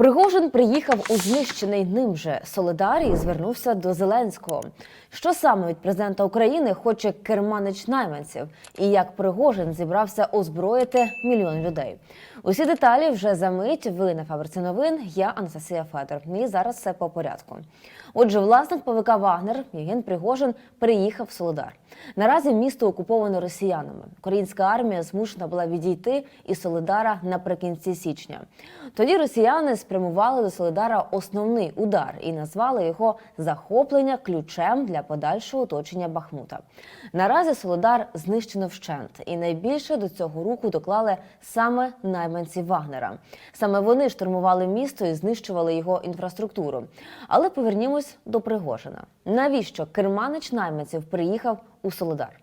Пригожин приїхав у знищений ним же Солидар і звернувся до Зеленського. Що саме від президента України хоче керманич найманців, і як Пригожин зібрався озброїти мільйон людей? Усі деталі вже за мить. Ви на фабриці новин. Я Анастасія Федор. І зараз все по порядку. Отже, власник ПВК Вагнер Євген Пригожин приїхав в Солидар. Наразі місто окуповане росіянами. Українська армія змушена була відійти із Солидара наприкінці січня. Тоді росіяни спрямували до Солидара основний удар і назвали його захоплення ключем для подальшого оточення Бахмута. Наразі Солидар знищено вщент, і найбільше до цього руху доклали саме найманці Вагнера. Саме вони штурмували місто і знищували його інфраструктуру. Але повернімось до Пригожина. Навіщо керманич найманців приїхав у Солидар?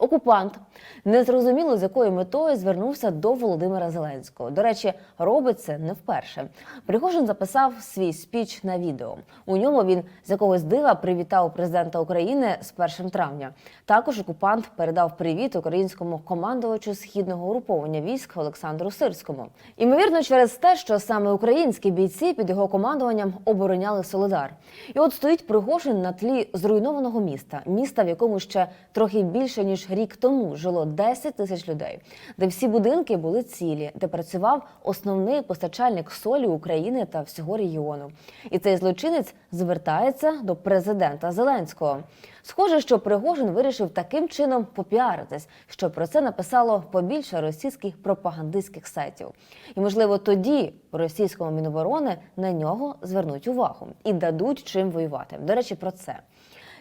Окупант незрозуміло з якою метою звернувся до Володимира Зеленського. До речі, робить це не вперше. Пригожин записав свій спіч на відео. У ньому він з якогось дива привітав президента України з 1 травня. Також окупант передав привіт українському командувачу східного угруповання військ Олександру Сирському. Імовірно, через те, що саме українські бійці під його командуванням обороняли Солидар. І от стоїть Пригожин на тлі зруйнованого міста, міста, в якому ще трохи більше ніж рік тому жило 10 тисяч людей, де всі будинки були цілі, де працював основний постачальник солі України та всього регіону. І цей злочинець звертається до президента Зеленського. Схоже, що Пригожин вирішив таким чином попіаритись, що про це написало побільше російських пропагандистських сайтів. І можливо тоді російському міноборони на нього звернуть увагу і дадуть чим воювати. До речі, про це.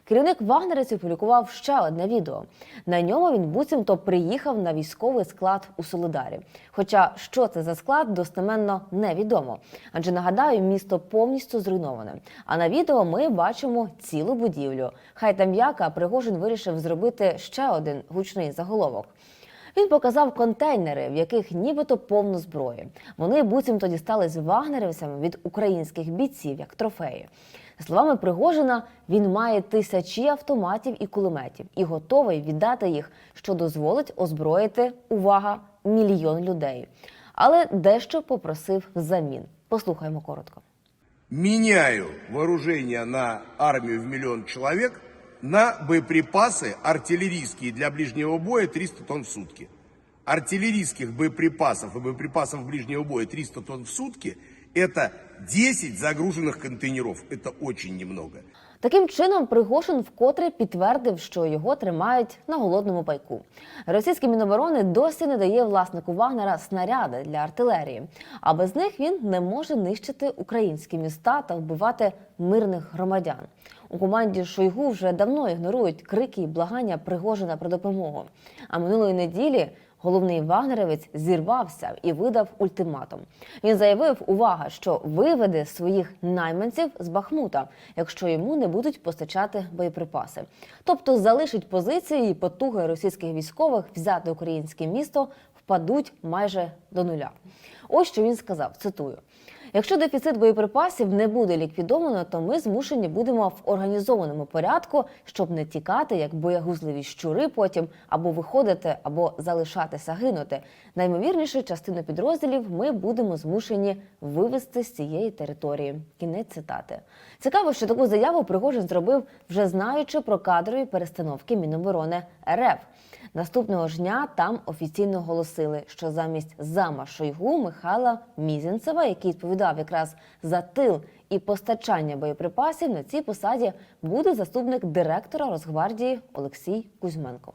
Керівник вагнерівців публікував ще одне відео. На ньому він буцімто приїхав на військовий склад у Солидарі. Хоча що це за склад, достеменно невідомо. Адже нагадаю, місто повністю зруйноване. А на відео ми бачимо цілу будівлю. Хай там яка Пригожин вирішив зробити ще один гучний заголовок. Він показав контейнери, в яких нібито повно зброї. Вони буцімто дістались вагнерівцями від українських бійців як трофеї. Словами Пригожина, він має тисячі автоматів і кулеметів і готовий віддати їх, що дозволить озброїти увага мільйон людей. Але дещо попросив взамін. Послухаймо коротко. меняю вооружение на армию в миллион человек на боеприпасы артиллерийские для ближнего боя 300 тонн в сутки. Артиллерийских боеприпасов и боеприпасов ближнего боя 300 тонн в сутки – это 10 загруженных контейнеров. Это очень немного. Таким чином, Пригошин вкотре підтвердив, що його тримають на голодному пайку. Російське міноборони досі не дає власнику Вагнера снаряди для артилерії, а без них він не може нищити українські міста та вбивати мирних громадян. У команді Шойгу вже давно ігнорують крики і благання Пригожина про допомогу. А минулої неділі головний вагнерівець зірвався і видав ультиматум. Він заявив, увага, що виведе своїх найманців з Бахмута, якщо йому не будуть постачати боєприпаси. Тобто залишить позиції і потуги російських військових взяти українське місто впадуть майже до нуля. Ось що він сказав: цитую. Якщо дефіцит боєприпасів не буде ліквідовано, то ми змушені будемо в організованому порядку, щоб не тікати як боягузливі щури потім або виходити, або залишатися гинути. Наймовірніше, частину підрозділів ми будемо змушені вивести з цієї території. Кінець цитати. Цікаво, що таку заяву Пригожин зробив, вже знаючи про кадрові перестановки Міноборони РФ. Наступного ж дня там офіційно оголосили, що замість зама Шойгу Михайла Мізінцева, який відповідав якраз за тил і постачання боєприпасів, на цій посаді буде заступник директора Росгвардії Олексій Кузьменко.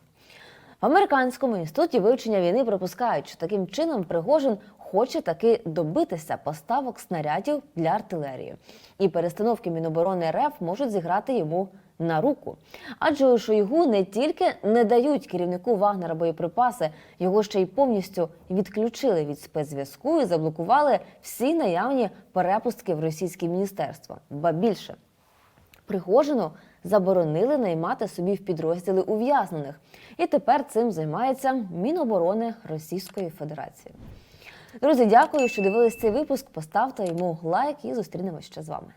В американському інституті вивчення війни припускають, що таким чином Пригожин хоче таки добитися поставок снарядів для артилерії, і перестановки Міноборони РФ можуть зіграти йому на руку. Адже у Шойгу не тільки не дають керівнику Вагнера боєприпаси, його ще й повністю відключили від спецзв'язку і заблокували всі наявні перепустки в російське міністерство. Ба більше Пригожину заборонили наймати собі в підрозділи ув'язнених, і тепер цим займається Міноборони Російської Федерації. Друзі, дякую, що дивились цей випуск. Поставте йому лайк і зустрінемось ще з вами.